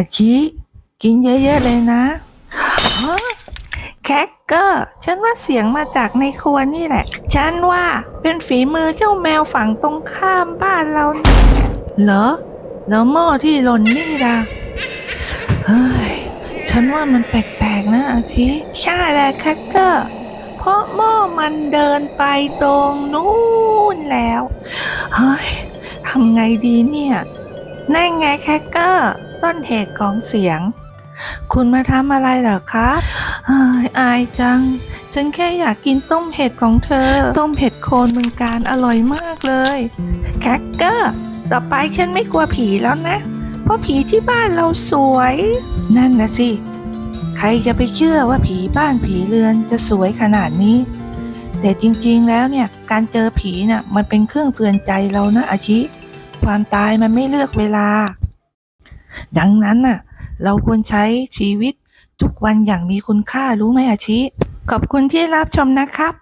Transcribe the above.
อาชิกินเยอะๆเลยนะแคคเกอร์ ฉันว่าเสียงมาจากในครัวนี่แหละ ฉันว่าเป็นฝีมือเจ้าแมวฝั่งตรงข้ามบ้านเราเนี่ยเหรอ แล้วหม้อที่หล่นนี่ล่ะ เฮ้ย ฉันว่ามันแปลกๆนะอาชิ ใช่แหละแคคเกอร์ เพราะหม้อมันเดินไปตรงนู้นแล้ว เฮ้ยทำไงดีเนี่ยนั่นไงแคคเกอร์ ต้นเหตุของเสียง คุณมาทำอะไรเหรอคะเฮ้ยอายจัง ฉันแค่อยากกินต้มเห็ดของเธอ ต้มเห็ดโคนเมืองการอร่อยมากเลยแคคเกอร์ต่อไปฉันไม่กลัวผีแล้วนะ เพราะผีที่บ้านเราสวย นั่นนะสิ ใครจะไปเชื่อว่าผีบ้านผีเรือนจะสวยขนาดนี้ แต่จริงๆแล้วเนี่ยการเจอผีน่ะมันเป็นเครื่องเตือนใจเรานะอาชิ ความตายมันไม่เลือกเวลา ดังนั้นน่ะ เราควรใช้ชีวิตทุกวันอย่างมีคุณค่ารู้ไหมอาชิ ขอบคุณที่รับชมนะครับ